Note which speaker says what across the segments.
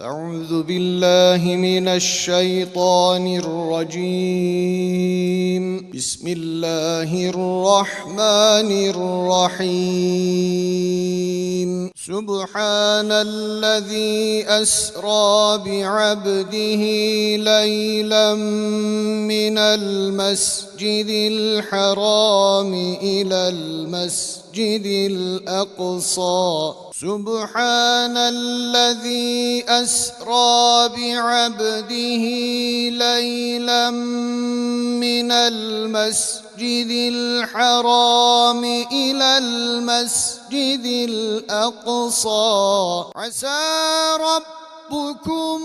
Speaker 1: أعوذ بالله من الشيطان الرجيم. بسم الله الرحمن الرحيم. سبحان الذي أسرى بعبده ليلا من المسجد الحرام إلى المسجد الأقصى. سبحان الذي أسرى بعبده ليلا من المسجد الحرام إلى المسجد الأقصى. عسى ربكم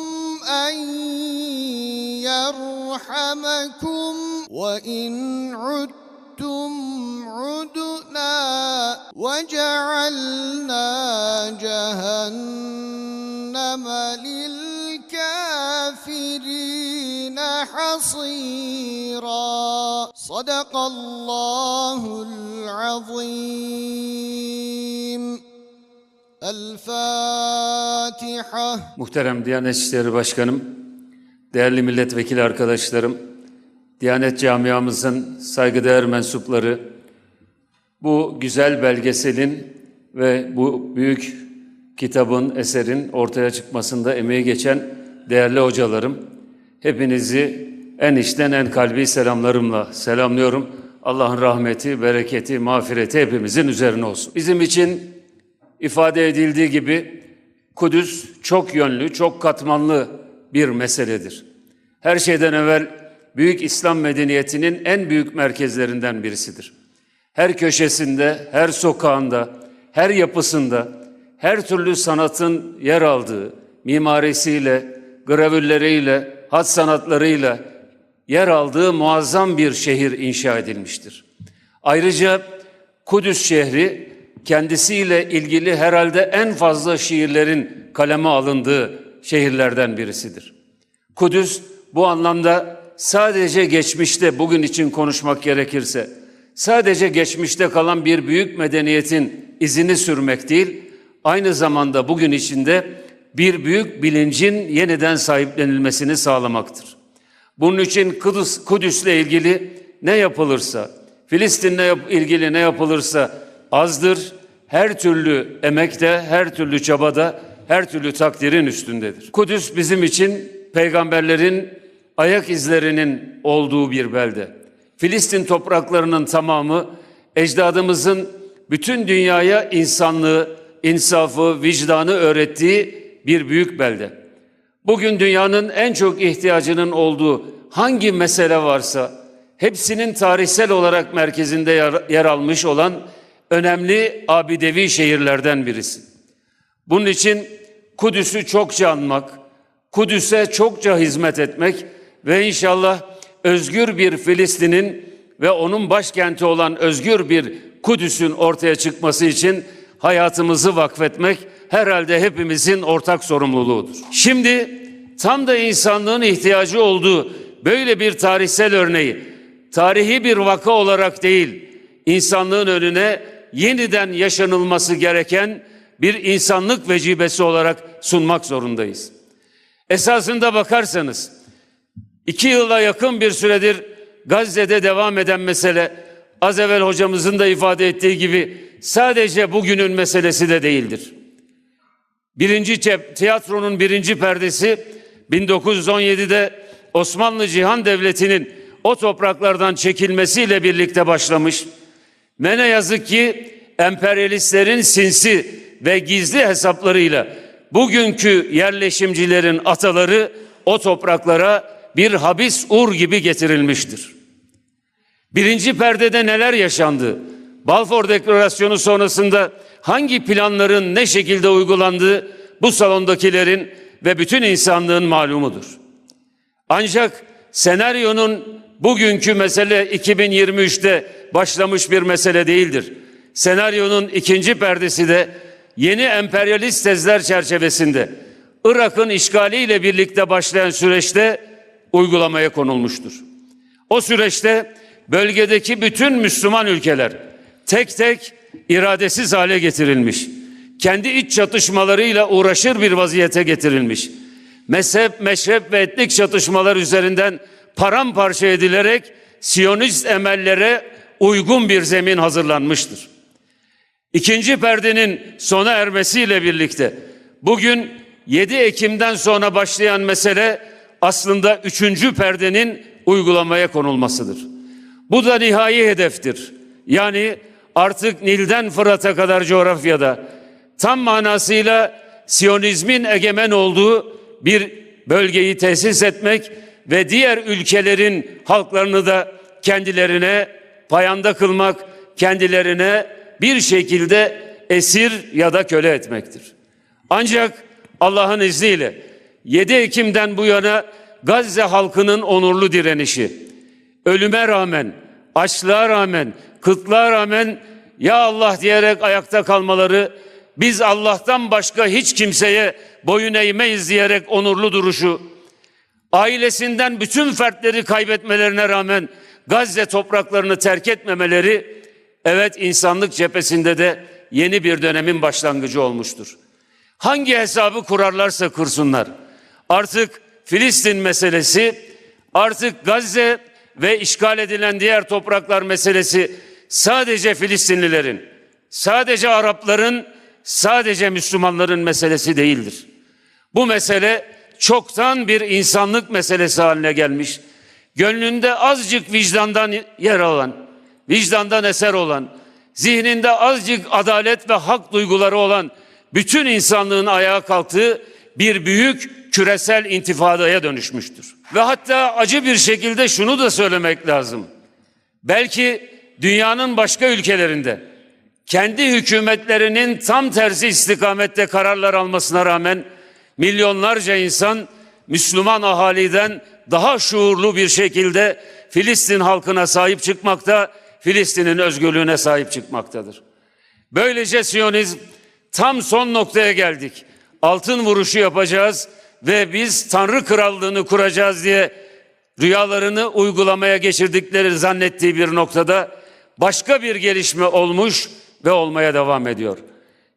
Speaker 1: أن يرحمكم. وإن عدتم عدنا وجعلنا جهنم للكافرين حصيرا صدق الله العظيم الفاتحه
Speaker 2: Muhterem Diyanet İşleri Başkanım, değerli milletvekili arkadaşlarım, Diyanet camiamızın saygıdeğer mensupları, bu güzel belgeselin ve bu büyük kitabın, eserin ortaya çıkmasında emeği geçen değerli hocalarım, hepinizi en içten en kalbi selamlarımla selamlıyorum. Allah'ın rahmeti, bereketi, mağfireti hepimizin üzerine olsun. Bizim için ifade edildiği gibi Kudüs çok yönlü, çok katmanlı bir meseledir. Her şeyden evvel büyük İslam medeniyetinin en büyük merkezlerinden birisidir. Her köşesinde, her sokağında, her yapısında, her türlü sanatın yer aldığı, mimarisiyle, gravürleriyle, hat sanatlarıyla yer aldığı muazzam bir şehir inşa edilmiştir. Ayrıca Kudüs şehri kendisiyle ilgili herhalde en fazla şiirlerin kaleme alındığı şehirlerden birisidir. Kudüs bu anlamda sadece geçmişte bugün için konuşmak gerekirse sadece geçmişte kalan bir büyük medeniyetin izini sürmek değil, aynı zamanda bugün içinde bir büyük bilincin yeniden sahiplenilmesini sağlamaktır. Bunun için Kudüs, Kudüs'le ilgili ne yapılırsa, Filistin'le ilgili ne yapılırsa azdır. Her türlü emekte, her türlü çabada, her türlü takdirin üstündedir. Kudüs bizim için peygamberlerin ayak izlerinin olduğu bir belde. Filistin topraklarının tamamı ecdadımızın bütün dünyaya insanlığı, insafı, vicdanı öğrettiği bir büyük belde. Bugün dünyanın en çok ihtiyacının olduğu hangi mesele varsa hepsinin tarihsel olarak merkezinde yer, almış olan önemli abidevi şehirlerden birisi. Bunun için Kudüs'ü çokça anmak, Kudüs'e çokça hizmet etmek ve inşallah özgür bir Filistin'in ve onun başkenti olan özgür bir Kudüs'ün ortaya çıkması için hayatımızı vakfetmek herhalde hepimizin ortak sorumluluğudur. Şimdi tam da insanlığın ihtiyacı olduğu böyle bir tarihsel örneği tarihi bir vaka olarak değil, insanlığın önüne yeniden yaşanılması gereken bir insanlık vecibesi olarak sunmak zorundayız. Esasında bakarsanız iki yıla yakın bir süredir Gazze'de devam eden mesele az evvel hocamızın da ifade ettiği gibi sadece bugünün meselesi de değildir. Birinci tiyatronun birinci perdesi 1917'de Osmanlı Cihan Devleti'nin o topraklardan çekilmesiyle birlikte başlamış. Ve ne yazık ki emperyalistlerin sinsi ve gizli hesaplarıyla bugünkü yerleşimcilerin ataları o topraklara bir habis ur gibi getirilmiştir. Birinci perdede neler yaşandı? Balfour Deklarasyonu sonrasında hangi planların ne şekilde uygulandığı bu salondakilerin ve bütün insanlığın malumudur. Ancak senaryonun bugünkü mesele 2023'te başlamış bir mesele değildir. Senaryonun ikinci perdesi de yeni emperyalist tezler çerçevesinde Irak'ın işgaliyle birlikte başlayan süreçte uygulamaya konulmuştur. O süreçte bölgedeki bütün Müslüman ülkeler tek tek iradesiz hale getirilmiş. Kendi iç çatışmalarıyla uğraşır bir vaziyete getirilmiş. mezhep, meşrep ve etnik çatışmalar üzerinden paramparça edilerek Siyonist emellere uygun bir zemin hazırlanmıştır. İkinci perdenin sona ermesiyle birlikte bugün 7 Ekim'den sonra başlayan mesele aslında üçüncü perdenin uygulamaya konulmasıdır. Bu da nihai hedeftir. Yani artık Nil'den Fırat'a kadar coğrafyada tam manasıyla Siyonizmin egemen olduğu bir bölgeyi tesis etmek ve diğer ülkelerin halklarını da kendilerine payanda kılmak, kendilerine bir şekilde esir ya da köle etmektir. Ancak Allah'ın izniyle 7 Ekim'den bu yana Gazze halkının onurlu direnişi, ölüme rağmen, açlığa rağmen, kıtlığa rağmen ya Allah diyerek ayakta kalmaları, biz Allah'tan başka hiç kimseye boyun eğmeyiz diyerek onurlu duruşu, ailesinden bütün fertleri kaybetmelerine rağmen Gazze topraklarını terk etmemeleri, evet insanlık cephesinde de yeni bir dönemin başlangıcı olmuştur. Hangi hesabı kurarlarsa kursunlar. Artık Filistin meselesi, artık Gazze ve işgal edilen diğer topraklar meselesi sadece Filistinlilerin, sadece Arapların, sadece Müslümanların meselesi değildir. Bu mesele çoktan bir insanlık meselesi haline gelmiş. Gönlünde azıcık vicdandan yer alan, vicdandan eser olan, zihninde azıcık adalet ve hak duyguları olan bütün insanlığın ayağa kalktığı bir büyük küresel intifadaya dönüşmüştür. Ve hatta acı bir şekilde şunu da söylemek lazım. Belki dünyanın başka ülkelerinde kendi hükümetlerinin tam tersi istikamette kararlar almasına rağmen milyonlarca insan Müslüman ahaliden daha şuurlu bir şekilde Filistin halkına sahip çıkmakta, Filistin'in özgürlüğüne sahip çıkmaktadır. Böylece Siyonizm tam son noktaya geldik. Altın vuruşu yapacağız ve biz Tanrı krallığını kuracağız diye rüyalarını uygulamaya geçirdikleri zannettiği bir noktada başka bir gelişme olmuş ve olmaya devam ediyor.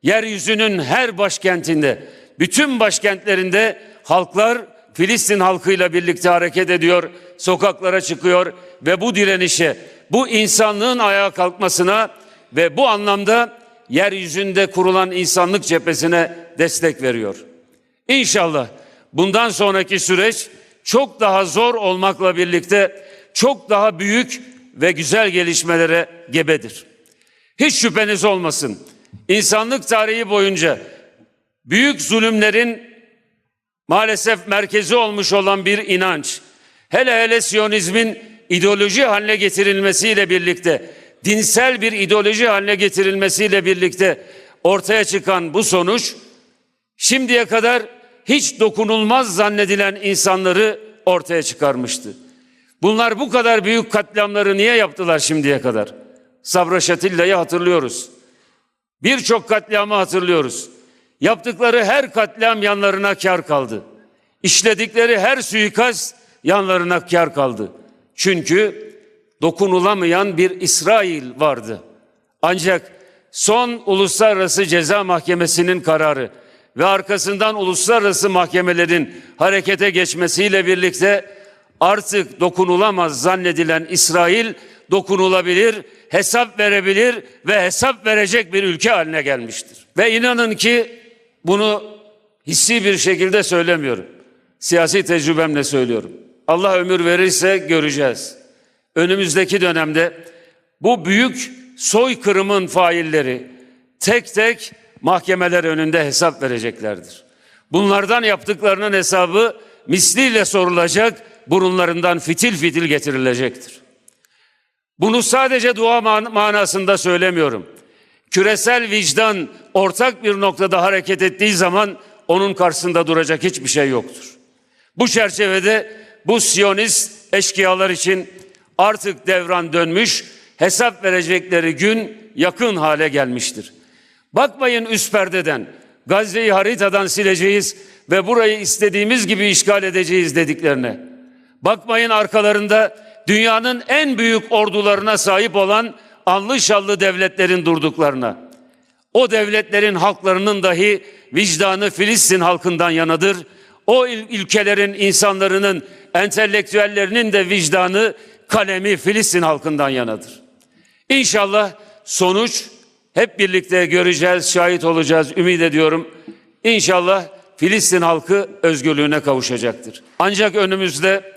Speaker 2: Yeryüzünün her başkentinde, bütün başkentlerinde halklar Filistin halkıyla birlikte hareket ediyor, sokaklara çıkıyor ve bu direnişe, bu insanlığın ayağa kalkmasına ve bu anlamda yeryüzünde kurulan insanlık cephesine destek veriyor. İnşallah bundan sonraki süreç çok daha zor olmakla birlikte çok daha büyük ve güzel gelişmelere gebedir. Hiç şüpheniz olmasın. İnsanlık tarihi boyunca büyük zulümlerin maalesef merkezi olmuş olan bir inanç, hele hele Siyonizmin ideoloji haline getirilmesiyle birlikte, dinsel bir ideoloji haline getirilmesiyle birlikte ortaya çıkan bu sonuç, şimdiye kadar hiç dokunulmaz zannedilen insanları ortaya çıkarmıştı. Bunlar bu kadar büyük katliamları niye yaptılar şimdiye kadar? Sabra Şatilla'yı hatırlıyoruz. Birçok katliamı hatırlıyoruz. Yaptıkları her katliam yanlarına kar kaldı. İşledikleri her suikast yanlarına kar kaldı. Çünkü dokunulamayan bir İsrail vardı. Ancak son Uluslararası Ceza Mahkemesi'nin kararı ve arkasından uluslararası mahkemelerin harekete geçmesiyle birlikte artık dokunulamaz zannedilen İsrail dokunulabilir, hesap verebilir ve hesap verecek bir ülke haline gelmiştir. Ve inanın ki bunu hissi bir şekilde söylemiyorum. Siyasi tecrübemle söylüyorum. Allah ömür verirse göreceğiz. Önümüzdeki dönemde bu büyük soykırımın failleri tek tek mahkemeler önünde hesap vereceklerdir. Bunlardan yaptıklarının hesabı misliyle sorulacak, burunlarından fitil fitil getirilecektir. Bunu sadece dua man- manasında söylemiyorum. Küresel vicdan ortak bir noktada hareket ettiği zaman onun karşısında duracak hiçbir şey yoktur. Bu çerçevede bu Siyonist eşkıyalar için artık devran dönmüş, hesap verecekleri gün yakın hale gelmiştir. Bakmayın üst perdeden, Gazze'yi haritadan sileceğiz ve burayı istediğimiz gibi işgal edeceğiz dediklerine. Bakmayın arkalarında dünyanın en büyük ordularına sahip olan anlı şallı devletlerin durduklarına. O devletlerin halklarının dahi vicdanı Filistin halkından yanadır. o ülkelerin insanların, entelektüellerinin de vicdanı, kalemi Filistin halkından yanadır. İnşallah sonuç hep birlikte göreceğiz, şahit olacağız, ümit ediyorum. İnşallah Filistin halkı özgürlüğüne kavuşacaktır. Ancak önümüzde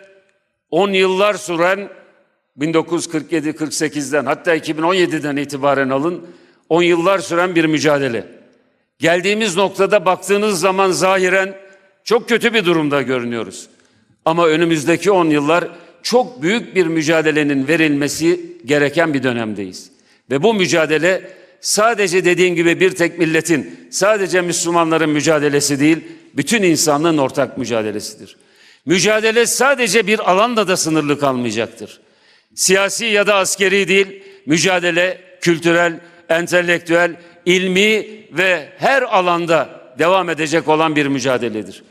Speaker 2: 10 yıllar süren 1947-48'den hatta 2017'den itibaren alın 10 yıllar süren bir mücadele. Geldiğimiz noktada baktığınız zaman zahiren çok kötü bir durumda görünüyoruz. Ama önümüzdeki 10 yıllar çok büyük bir mücadelenin verilmesi gereken bir dönemdeyiz. Ve bu mücadele sadece dediğim gibi bir tek milletin, sadece Müslümanların mücadelesi değil, bütün insanlığın ortak mücadelesidir. Mücadele sadece bir alanda da sınırlı kalmayacaktır. Siyasi ya da askeri değil, mücadele kültürel, entelektüel, ilmi ve her alanda devam edecek olan bir mücadeledir.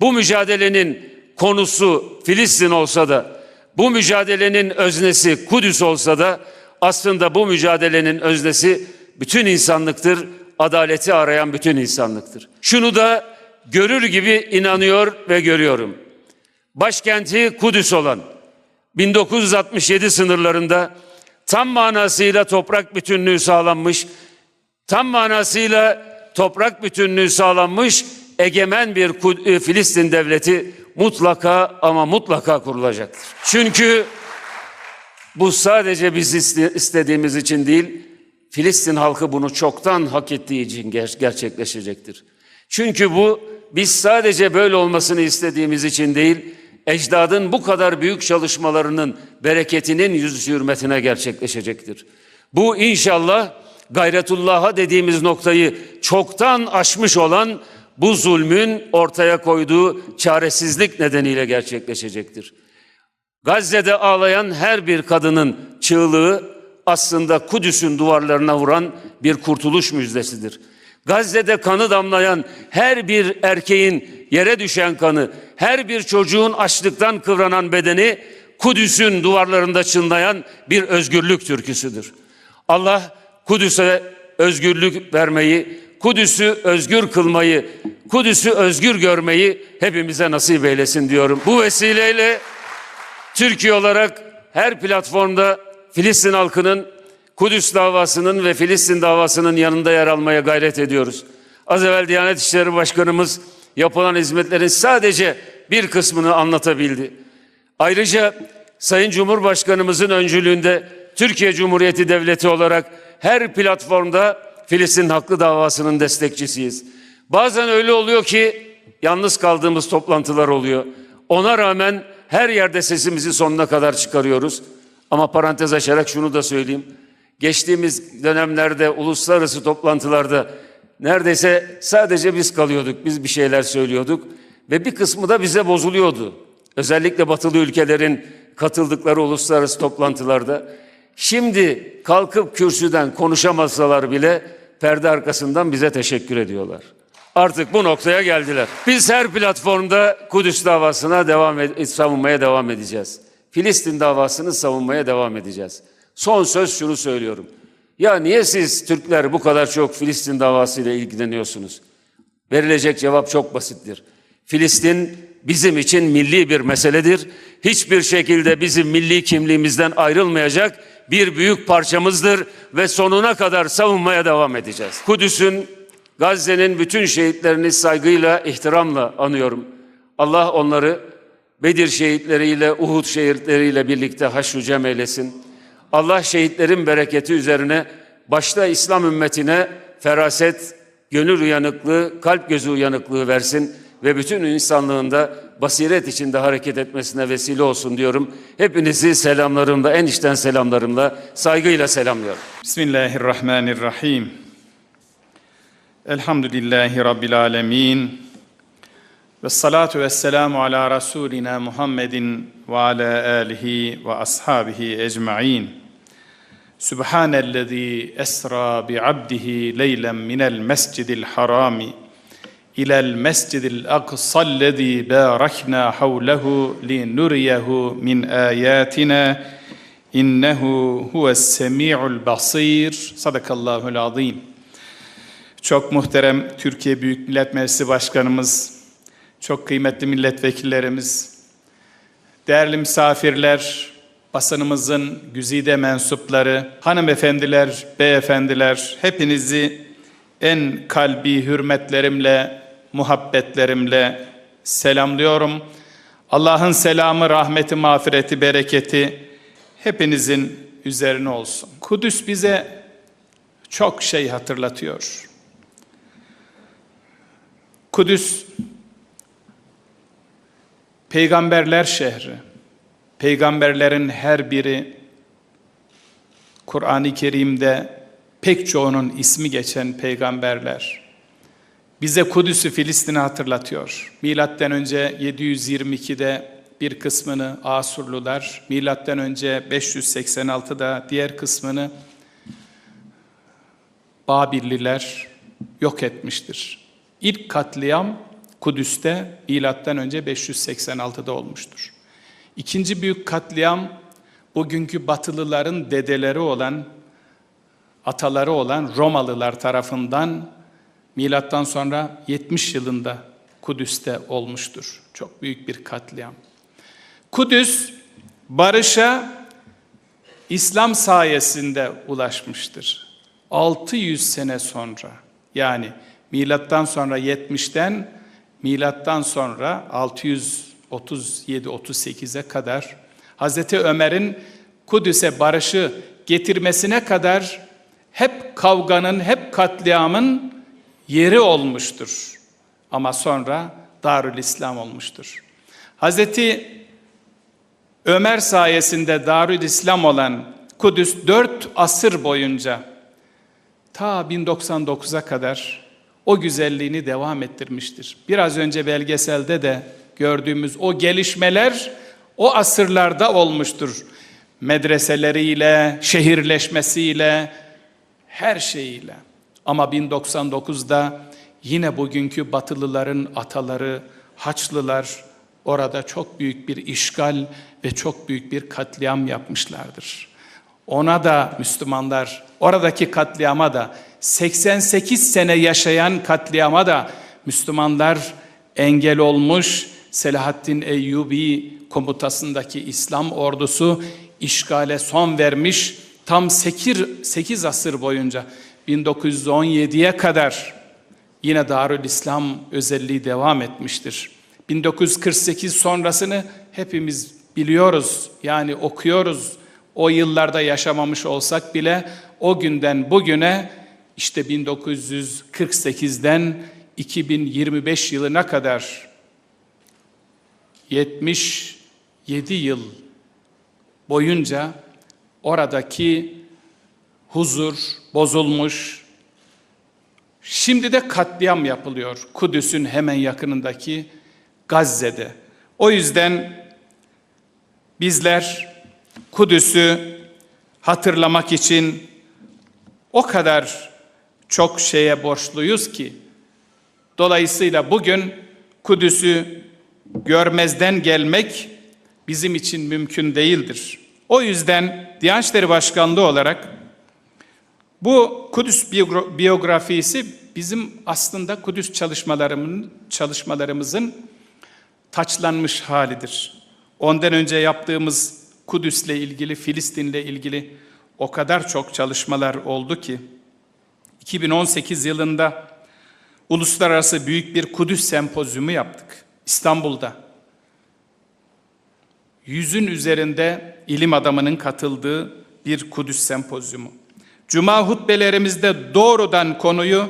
Speaker 2: Bu mücadelenin konusu Filistin olsa da, bu mücadelenin öznesi Kudüs olsa da aslında bu mücadelenin öznesi bütün insanlıktır, adaleti arayan bütün insanlıktır. Şunu da görür gibi inanıyor ve görüyorum. Başkenti Kudüs olan 1967 sınırlarında tam manasıyla toprak bütünlüğü sağlanmış, tam manasıyla toprak bütünlüğü sağlanmış egemen bir e, Filistin devleti mutlaka ama mutlaka kurulacaktır. Çünkü bu sadece biz iste- istediğimiz için değil, Filistin halkı bunu çoktan hak ettiği için ger- gerçekleşecektir. Çünkü bu biz sadece böyle olmasını istediğimiz için değil, ecdadın bu kadar büyük çalışmalarının bereketinin yüz hürmetine gerçekleşecektir. Bu inşallah gayretullah'a dediğimiz noktayı çoktan aşmış olan bu zulmün ortaya koyduğu çaresizlik nedeniyle gerçekleşecektir. Gazze'de ağlayan her bir kadının çığlığı aslında Kudüs'ün duvarlarına vuran bir kurtuluş müjdesidir. Gazze'de kanı damlayan her bir erkeğin yere düşen kanı, her bir çocuğun açlıktan kıvranan bedeni Kudüs'ün duvarlarında çınlayan bir özgürlük türküsüdür. Allah Kudüs'e özgürlük vermeyi, Kudüs'ü özgür kılmayı, Kudüs'ü özgür görmeyi hepimize nasip eylesin diyorum. Bu vesileyle Türkiye olarak her platformda Filistin halkının Kudüs davasının ve Filistin davasının yanında yer almaya gayret ediyoruz. Az evvel Diyanet İşleri Başkanımız yapılan hizmetlerin sadece bir kısmını anlatabildi. Ayrıca Sayın Cumhurbaşkanımızın öncülüğünde Türkiye Cumhuriyeti Devleti olarak her platformda Filistin haklı davasının destekçisiyiz. Bazen öyle oluyor ki yalnız kaldığımız toplantılar oluyor. Ona rağmen her yerde sesimizi sonuna kadar çıkarıyoruz. Ama parantez açarak şunu da söyleyeyim. Geçtiğimiz dönemlerde uluslararası toplantılarda neredeyse sadece biz kalıyorduk. Biz bir şeyler söylüyorduk ve bir kısmı da bize bozuluyordu. Özellikle batılı ülkelerin katıldıkları uluslararası toplantılarda. Şimdi kalkıp kürsüden konuşamasalar bile perde arkasından bize teşekkür ediyorlar. Artık bu noktaya geldiler. Biz her platformda Kudüs davasına devam ed- savunmaya devam edeceğiz. Filistin davasını savunmaya devam edeceğiz. Son söz şunu söylüyorum. Ya niye siz Türkler bu kadar çok Filistin davasıyla ilgileniyorsunuz? Verilecek cevap çok basittir. Filistin bizim için milli bir meseledir. Hiçbir şekilde bizim milli kimliğimizden ayrılmayacak bir büyük parçamızdır ve sonuna kadar savunmaya devam edeceğiz. Kudüs'ün, Gazze'nin bütün şehitlerini saygıyla, ihtiramla anıyorum. Allah onları Bedir şehitleriyle, Uhud şehitleriyle birlikte haşru cem eylesin. Allah şehitlerin bereketi üzerine başta İslam ümmetine feraset, gönül uyanıklığı, kalp gözü uyanıklığı versin ve bütün insanlığında basiret içinde hareket etmesine vesile olsun diyorum. Hepinizi selamlarımla, en içten selamlarımla, saygıyla selamlıyorum.
Speaker 3: Bismillahirrahmanirrahim. Elhamdülillahi Rabbil alemin. Ve salatu ve selamu ala Resulina Muhammedin ve ala alihi ve ashabihi ecma'in. Subhanellezi esra bi abdihi leylen minel mescidil harami ilel mescidil aqsallezi barakna havlehu li nuriyehu min ayatina innehu huves semi'ul basir sadakallahul azim çok muhterem Türkiye Büyük Millet Meclisi Başkanımız çok kıymetli milletvekillerimiz, değerli misafirler, basınımızın güzide mensupları, hanımefendiler, beyefendiler, hepinizi en kalbi hürmetlerimle, muhabbetlerimle selamlıyorum. Allah'ın selamı, rahmeti, mağfireti, bereketi hepinizin üzerine olsun. Kudüs bize çok şey hatırlatıyor. Kudüs peygamberler şehri. Peygamberlerin her biri Kur'an-ı Kerim'de pek çoğunun ismi geçen peygamberler. Bize Kudüs'ü Filistin'i hatırlatıyor. Milattan önce 722'de bir kısmını Asurlular, milattan önce 586'da diğer kısmını Babilliler yok etmiştir. İlk katliam Kudüs'te milattan önce 586'da olmuştur. İkinci büyük katliam bugünkü Batılıların dedeleri olan, ataları olan Romalılar tarafından milattan sonra 70 yılında Kudüs'te olmuştur. Çok büyük bir katliam. Kudüs barışa İslam sayesinde ulaşmıştır. 600 sene sonra yani milattan sonra 70'ten milattan sonra 637-38'e kadar Hazreti Ömer'in Kudüs'e barışı getirmesine kadar hep kavganın, hep katliamın yeri olmuştur. Ama sonra Darül İslam olmuştur. Hazreti Ömer sayesinde Darül İslam olan Kudüs dört asır boyunca ta 1099'a kadar o güzelliğini devam ettirmiştir. Biraz önce belgeselde de gördüğümüz o gelişmeler o asırlarda olmuştur. Medreseleriyle, şehirleşmesiyle, her şeyiyle. Ama 1099'da yine bugünkü Batılıların ataları, Haçlılar orada çok büyük bir işgal ve çok büyük bir katliam yapmışlardır. Ona da Müslümanlar, oradaki katliama da 88 sene yaşayan katliama da Müslümanlar engel olmuş. Selahaddin Eyyubi komutasındaki İslam ordusu işgale son vermiş. Tam 8, 8 asır boyunca 1917'ye kadar yine Darül İslam özelliği devam etmiştir. 1948 sonrasını hepimiz biliyoruz. Yani okuyoruz. O yıllarda yaşamamış olsak bile o günden bugüne işte 1948'den 2025 yılına kadar 77 yıl boyunca oradaki huzur bozulmuş. Şimdi de katliam yapılıyor Kudüs'ün hemen yakınındaki Gazze'de. O yüzden bizler Kudüs'ü hatırlamak için o kadar çok şeye borçluyuz ki dolayısıyla bugün Kudüs'ü görmezden gelmek bizim için mümkün değildir. O yüzden Diyanet İşleri Başkanlığı olarak bu Kudüs biyografisi bizim aslında Kudüs çalışmalarımın çalışmalarımızın taçlanmış halidir. Ondan önce yaptığımız Kudüs'le ilgili, Filistin'le ilgili o kadar çok çalışmalar oldu ki 2018 yılında uluslararası büyük bir Kudüs sempozyumu yaptık İstanbul'da. Yüzün üzerinde ilim adamının katıldığı bir Kudüs sempozyumu. Cuma hutbelerimizde doğrudan konuyu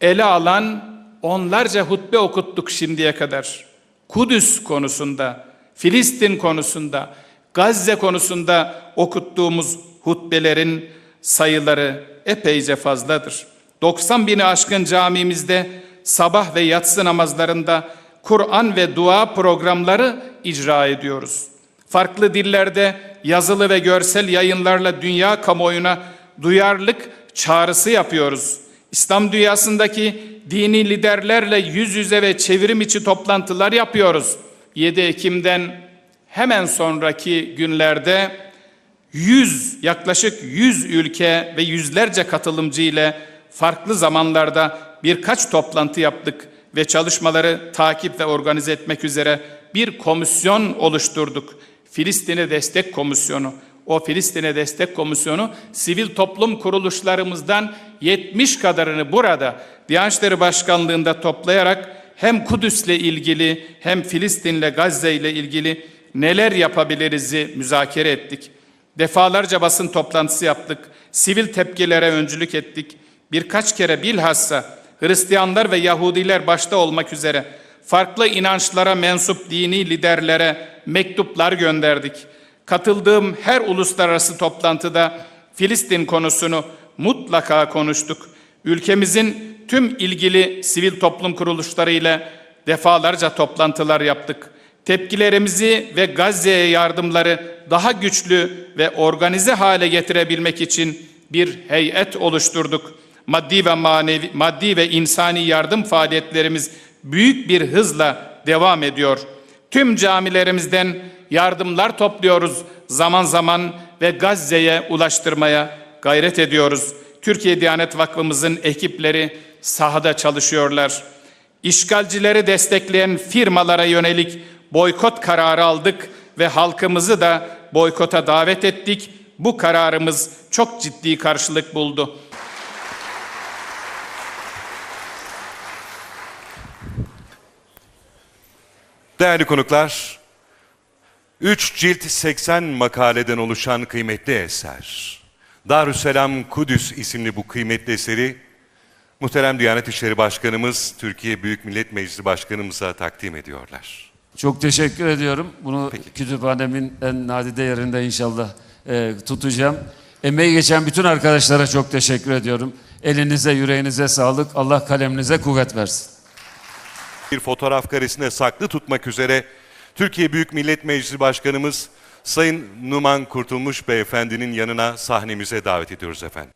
Speaker 3: ele alan onlarca hutbe okuttuk şimdiye kadar. Kudüs konusunda, Filistin konusunda, Gazze konusunda okuttuğumuz hutbelerin sayıları epeyce fazladır. 90 bini aşkın camimizde sabah ve yatsı namazlarında Kur'an ve dua programları icra ediyoruz. Farklı dillerde yazılı ve görsel yayınlarla dünya kamuoyuna duyarlılık çağrısı yapıyoruz. İslam dünyasındaki dini liderlerle yüz yüze ve çevrim içi toplantılar yapıyoruz. 7 Ekim'den hemen sonraki günlerde 100 yaklaşık 100 ülke ve yüzlerce katılımcı ile farklı zamanlarda birkaç toplantı yaptık. ve çalışmaları takip ve organize etmek üzere bir komisyon oluşturduk. Filistin'e Destek Komisyonu. O Filistin'e Destek Komisyonu sivil toplum kuruluşlarımızdan 70 kadarını burada Diyanet İşleri Başkanlığı'nda toplayarak hem Kudüs'le ilgili hem Filistin'le Gazze ile ilgili neler yapabiliriz'i müzakere ettik. Defalarca basın toplantısı yaptık. Sivil tepkilere öncülük ettik. Birkaç kere bilhassa Hristiyanlar ve Yahudiler başta olmak üzere farklı inançlara mensup dini liderlere mektuplar gönderdik. Katıldığım her uluslararası toplantıda Filistin konusunu mutlaka konuştuk. Ülkemizin tüm ilgili sivil toplum kuruluşları ile defalarca toplantılar yaptık. Tepkilerimizi ve Gazze'ye yardımları daha güçlü ve organize hale getirebilmek için bir heyet oluşturduk. Maddi ve manevi, maddi ve insani yardım faaliyetlerimiz büyük bir hızla devam ediyor. Tüm camilerimizden yardımlar topluyoruz zaman zaman ve Gazze'ye ulaştırmaya gayret ediyoruz. Türkiye Diyanet Vakfımızın ekipleri sahada çalışıyorlar. İşgalcileri destekleyen firmalara yönelik boykot kararı aldık ve halkımızı da boykota davet ettik. Bu kararımız çok ciddi karşılık buldu.
Speaker 4: Değerli konuklar, 3 cilt 80 makaleden oluşan kıymetli eser. Darüsselam Kudüs isimli bu kıymetli eseri muhterem Diyanet İşleri Başkanımız, Türkiye Büyük Millet Meclisi Başkanımıza takdim ediyorlar.
Speaker 2: Çok teşekkür ediyorum. Bunu kütüphanemin en nadide yerinde inşallah e, tutacağım. Emeği geçen bütün arkadaşlara çok teşekkür ediyorum. Elinize, yüreğinize sağlık. Allah kaleminize kuvvet versin.
Speaker 4: Bir fotoğraf karesine saklı tutmak üzere Türkiye Büyük Millet Meclisi Başkanımız Sayın Numan Kurtulmuş Beyefendinin yanına sahnemize davet ediyoruz efendim.